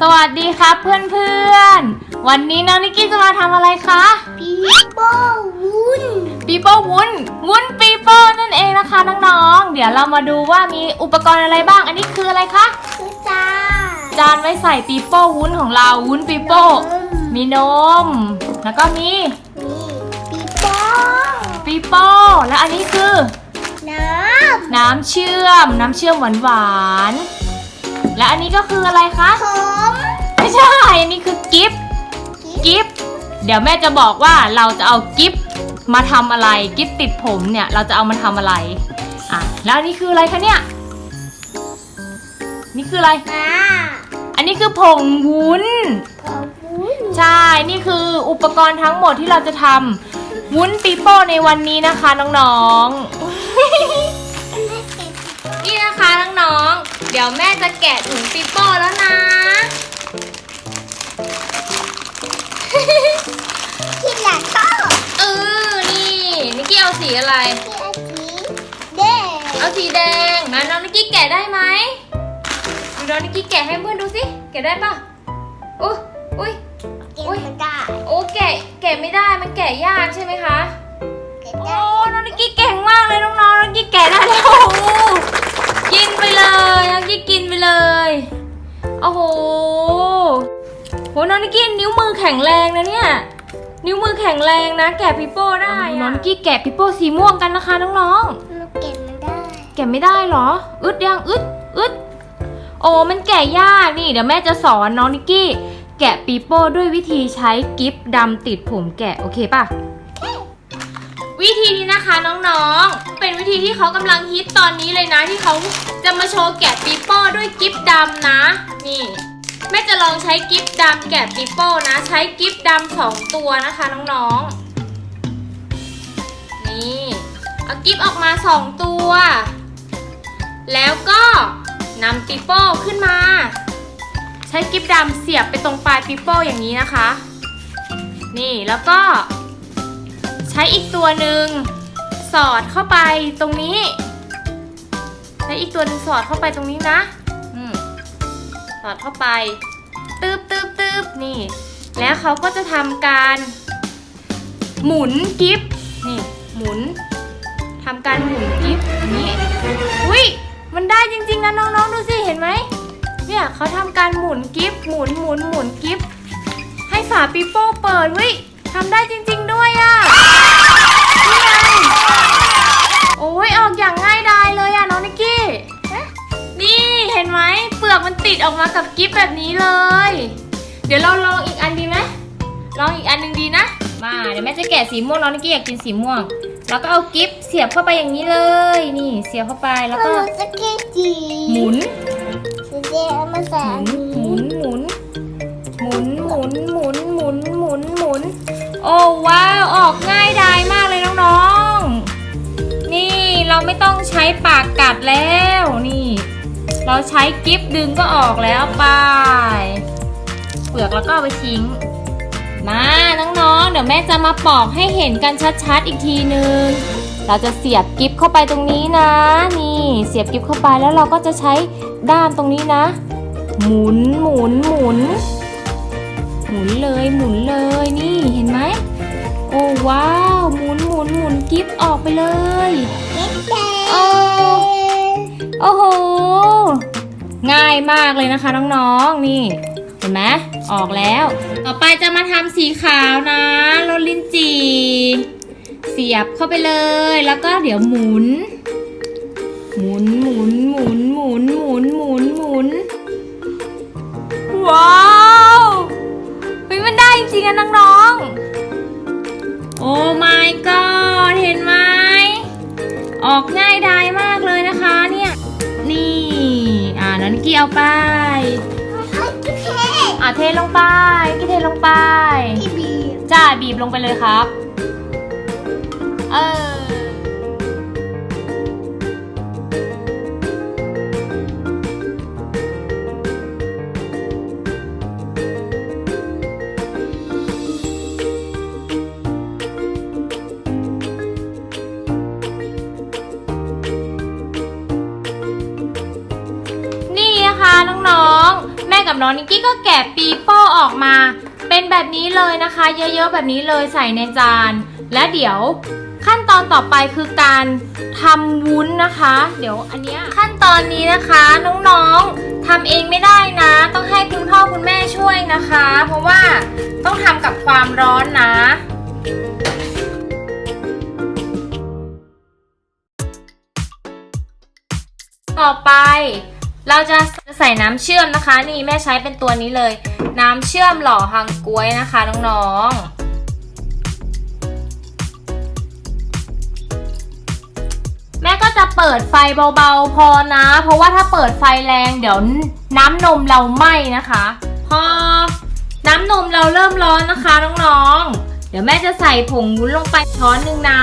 สวัสดีครับเพื่อนๆ วันนี้น้องนิกกี้จะมาทำอะไรคะปีโป้วุ้นปีโป้วุ้นวุ้นปีโป้นั่นเองนะคะน้องๆ เดี๋ยวเรามาดูว่ามีอุปกรณ์อะไรบ้าง อันนี้คืออะไรคะคือจ้าจานไว้ใส่ปีโป้วุ้นของเราวุ้นปีโป้ มีนม แล้วก็มีนี่ปีโป้ปีโป้แล้วอันนี้คือ น้น้ำเชื่อม น้ำเชื่อมหวานๆ และอันนี้ก็คืออะไรคะำผม ไม่ใช่ อันนี้คือกิฟต์กิฟต์เดี๋ยวแม่จะบอกว่าเราจะเอากิฟต์มาทำอะไร กิฟต์ติดผมเนี่ยเราจะเอามาทำอะไร อะ แล้วอันนี้คืออะไรคะเนี่ย นี่คืออะไร อ่าอันนี้คือผงวุ้นผมวุ้นใช่ นี่คืออุปกรณ์ทั้งหมดที่เราจะทำวุ้นปีโป้ในวันนี้นะคะน้องๆ นี่นะคะน้องๆ เดี๋ยวแม่จะแกะถุงปีโป้แล้วนะ สีอะไรที่อาชีเด้เอาสีแดงมาน้องนิกกี้แกะได้ไหมดูน้องนิกกี้แกะให้เพื่อนดูสิแกะได้ปะอุ้ยอุ้ย เก็บไม่ได้โอ้แกะแกะไม่ได้มันแกะยากใช่ไหมคะ เก็บโอ้ได้น้องนิกกี้เก่งมากเลยน้องๆน้องนิกกี้แกะได้แล้วโอ้โหกินไปเลยน้องนิกกี้กินไปเลยโอ้โหโหน้องนิกกี้นิ้วมือแข็งแรงนะเนี่ย นิ้วมือแข็งแรงนะ แกะปิโป้ได้อะน้องนิกกี้แกะปิโป้สีม่วงกันนะคะน้องๆมันเก็บไม่ได้แกะไม่ได้เหรอ อึดยังอึดอึดโอ้มันแกะยากนี่ เดี๋ยวแม่จะสอนน้องนิกกี้ แกะปีโป้ด้วยวิธีใช้กิฟดำติดผมแกะโอเคป่ะ วิธีนี้นะคะน้องๆ เป็นวิธีที่เขากำลังฮิตตอนนี้เลยนะที่เขาจะมาโชว์แกะปีโป้ด้วยกิฟดำนะ นี่ แม่จะลองใช้กิฟต์ดำแกะปีโป้นะ ใช้กิฟต์ดำสองตัวนะคะน้องๆ นี่เอากิฟต์ออกมาสองตัว แล้วก็นำปีโป้ขึ้นมา ใช้กิฟต์ดำเสียบไปตรงปลายปีโป้อย่างนี้นะคะ นี่แล้วก็ ใช้อีกตัวหนึ่งสอดเข้าไปตรงนี้ ใช้อีกตัวหนึ่งสอดเข้าไปตรงนี้นะ อดเข้าไปตืบตืบตืบนี่ แล้วเขาก็จะทำการ หมุนกิฟนี่หมุนทำการหมุนกิฟนี้อุ้ยมันได้จริงๆนะน้องๆดูสิเห็นไหมเนี่ยเขาทำการหมุนกิฟหมุนหมุนหมุนกิฟให้ฝาปีโป้เปิดเฮ้ยทำได้จริง ๆ ด้วยอะ่ะ ดออกมากับกิฟแบบนี้เลย เดี๋ยวเราลองอีกอันดีไหมลองอีกอันหนึ่งดีนะ มาเดี๋ยวแม่จะแกะสีม่วงน้องนิกกี้อยากกินสีม่วง แล้วก็เอากิฟเสียบเข้าไปอย่างนี้เลย นี่เสียบเข้าไปแล้วก็มันจะเก็บจีหมุนสีแดงเอามาใส่หอันมุนนี้หมุนหมุนหมุนหมุนหมุนหมุนหมุนหมุนโอ้ว้าวออกง่ายดายมากเลยน้องๆ นี่เราไม่ต้องใช้ปากกัดแล้วนี่ เราใช้กิฟดึงก็ออกแล้วไป เปลือกแล้วก็เอาไปทิ้ง มาน้องๆ เดี๋ยวแม่จะมาปอกให้เห็นกันชัดๆอีกทีนึง เราจะเสียบกิฟเข้าไปตรงนี้นะ นี่เสียบกิฟเข้าไปแล้วเราก็จะใช้ด้ามตรงนี้นะ หมุนหมุนหมุน หมุนเลยหมุนเลยนี่เห็นไหมโอ้ว้าวหมุนหมุนหมุนกิฟออกไปเลย ง่ายมากเลยนะคะน้องๆ นี่ เห็นไหมออกแล้ว ต่อไปจะมาทำสีขาวนะรสลิ้นจี่เสียบเข้าไปเลย แล้วก็เดี๋ยวหมุน หมุน บีบลงไปเลยครับ เออนี่นะคะน้องๆ แม่กับน้องนิกกี้ก็แกะปีโป้ออกมา เป็นแบบนี้เลยนะคะ เยอะๆแบบนี้เลยใส่ในจาน และเดี๋ยวขั้นตอนต่อไปคือการทำวุ้นนะคะ เดี๋ยวอันเนี้ยขั้นตอนนี้นะคะน้องๆทำเองไม่ได้นะ ต้องให้คุณพ่อคุณแม่ช่วยนะคะ เพราะว่าต้องทำกับความร้อนนะต่อไป เราจะใส่น้ำเชื่อมนะคะ นี่แม่ใช้เป็นตัวนี้เลย น้ำเชื่อมหล่อฮังกวยนะคะน้องๆ แม่ก็จะเปิดไฟเบาๆพอนะ เพราะว่าถ้าเปิดไฟแรงเดี๋ยวน้ำนมเราไหม้นะคะ พอน้ำนมเราเริ่มร้อนนะคะน้องๆ เดี๋ยวแม่จะใส่ผงวุ้นลงไปช้อนหนึ่งนะ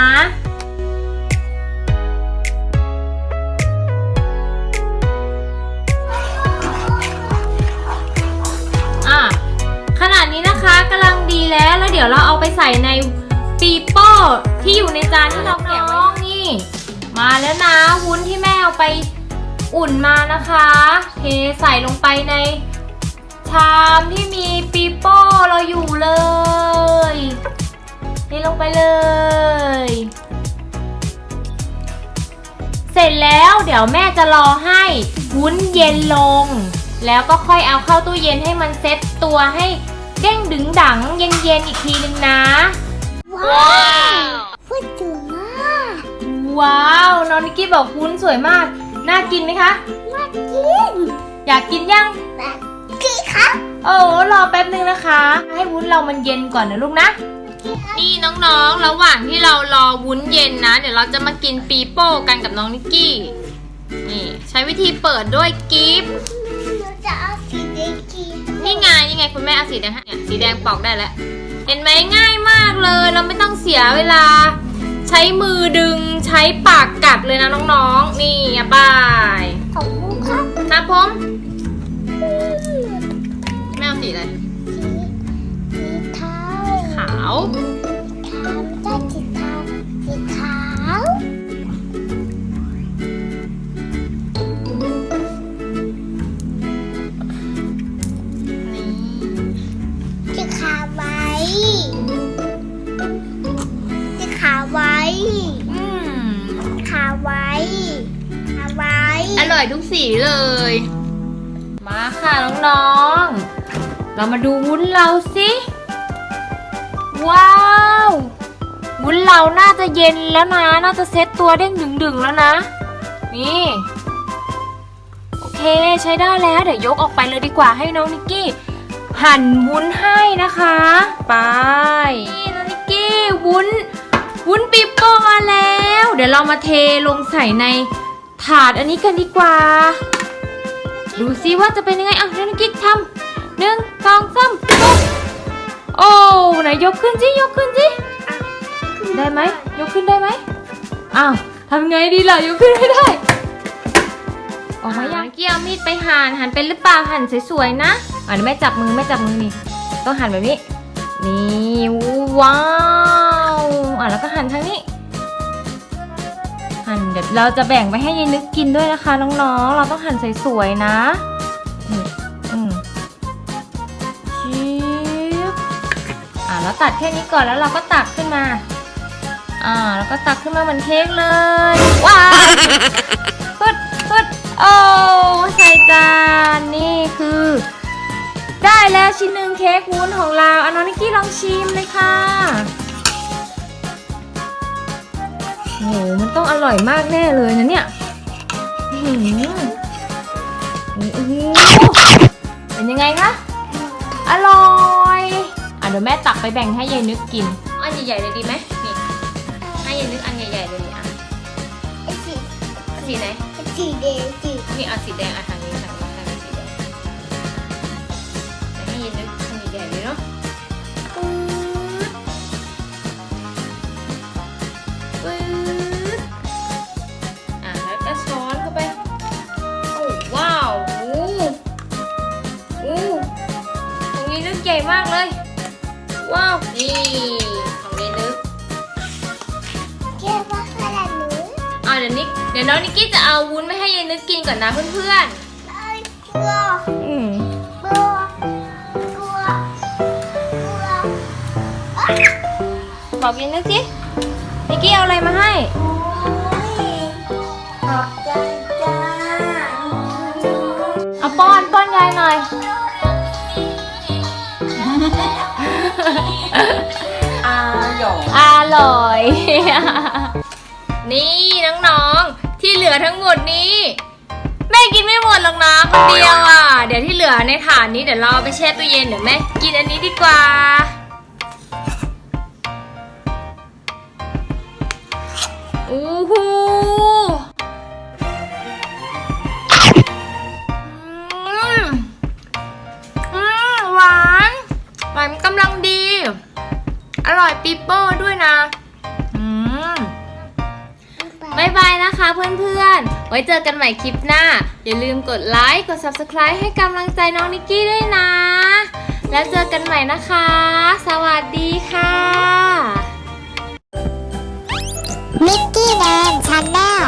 ดี๋ยวเราเอาไปใส่ในปีโป้ที่อยู่ในจานที่เราแกะไว้นี่ มาแล้วนะวุ้นที่แม่เอาไปอุ่นมานะคะ เทใส่ลงไปในชามที่มีปีโป้เราอยู่เลยเทลงไปเลย เสร็จแล้วเดี๋ยวแม่จะรอให้วุ้นเย็นลง แล้วก็ค่อยเอาเข้าตู้เย็นให้มันเซ็ตตัวให้ เด้งดึงดังเย็นๆอีกทีนึงนะ ว้าวพูดถึงมากว้าว น้องนิกกี้บอกวุ้นสวยมาก น่ากินไหมคะมากิน อยากกินยังแบบกี่ครับ โอ้รอแป๊บนึงนะคะ ให้วุ้นเรามันเย็นก่อนนะลูกนะนี่น้องๆ ระหว่างที่เรารอวุ้นเย็นนะ เดี๋ยวเราจะมากินปีโป้กันกับน้องนิกกี้ นี่ใช้วิธีเปิดด้วยกิฟต์ ไงนี่ไงคุณแม่เอาสีแดงให้เนี่ยสีแดงปอกได้แล้ว เห็นไหมง่ายมากเลย เราไม่ต้องเสียเวลา ใช้มือดึงใช้ปากกัดเลยนะน้องๆ นี่อะบายของลูกครับครับผมแม่เอาสีอะไรสีสีเทาขาว สีเลย มาค่ะน้องๆ เรามาดูวุ้นเราสิว้าว วุ้นเราน่าจะเย็นแล้วนะ น่าจะเซ็ตตัวเด้งดึงๆแล้วนะ นี่ โอเคใช้ได้แล้ว เดี๋ยวยกออกไปเลยดีกว่าให้น้องนิกกี้ หั่นวุ้นให้นะคะ ไปนี่น้องนิกกี้วุ้นวุ้นปีโป้มาแล้ว เดี๋ยวเรามาเทลงใส่ใน ถาดอันนี้กันดีกว่า ดูซิว่าจะเป็นยังไงอะน้องนิกกี้ทำหนึ่งสองสามโอ้ไหนยกขึ้นสิยกขึ้นสิได้ไหมยกขึ้นได้ไหมอ้าวทำไงดีล่ะยกขึ้นไม่ได้ออกมายังเกี่ยวมีดไปหั่นหั่นเป็นหรือเปล่าหั่นสวยๆนะอะเดี๋ยวแม่จับมือแม่จับมือนี่ต้องหั่นแบบนี้นี่ว้าวอะแล้วก็หั่นทางนี้ หั่นเดี๋ยวเราจะแบ่งไปให้ยายนึกกินด้วยนะคะน้องๆ เราต้องหั่นสวยๆนะนี่อืมชิบอะแล้วตัดแค่นี้ก่อนแล้วเราก็ตักขึ้นมา อ่าแล้วก็ตักขึ้นมาเหมือนเค้กเลย ว้าวพุดพุดโอ้ใส่จานนี่คือ ได้แล้วชิ้นหนึ่งเค้กวุ้นของเราอันน้องนิกกี้ลองชิมเลยค่ะ โอ้โหมันต้องอร่อยมากแน่เลยนะเนี่ยอื้อหือโอ้โหเป็นยังไงคะ อร่อยอะเดี๋ยวแม่ตักไปแบ่งให้ยายนึกกิน อันใหญ่ๆเลยดีไหมนี่ให้ยายนึกอันใหญ่ๆเลยนี่อะไอ้สีสีไหนไอ้สีแดงสีนี่เอาสีแดงอะ ว้าวนี่ของเนนึกเกี่ยวกับขนาดหนูอ่าเดี๋ยวนี้เดี๋ยวน้องนิกกี้จะเอาวุ้นไปให้เยนึกกินก่อนนะเพื่อนเอ้ยกลัวๆอืมกลัวกกลัอ๊ะบอกเยานึกสินิกกี้เอาอะไรมาให้ โอ้ยออกจจ้าอาป้อนป้อนยายหน่อยาหยงอร่อย นี่น้องๆ ที่เหลือทั้งหมดนี้ แม่กินไม่หมดหรอกนะคนเดียวอะ เดี๋ยวที่เหลือในถาดนี้เดี๋ยวเราเอาไปแช่ตู้เย็นเดี๋ยวแม่กินอันนี้ดีกว่า อู้หู หวานกำลังดี อร่อยปีโป้ด้วยนะ อืมบายบายนะคะเพื่อนๆ ไว้เจอกันใหม่คลิปหน้า อย่าลืมกดไลค์กด Subscribe ให้กำลังใจน้องนิกกี้ด้วยนะ แล้วเจอกันใหม่นะคะ สวัสดีค่ะมิกกี้แดนชาแนล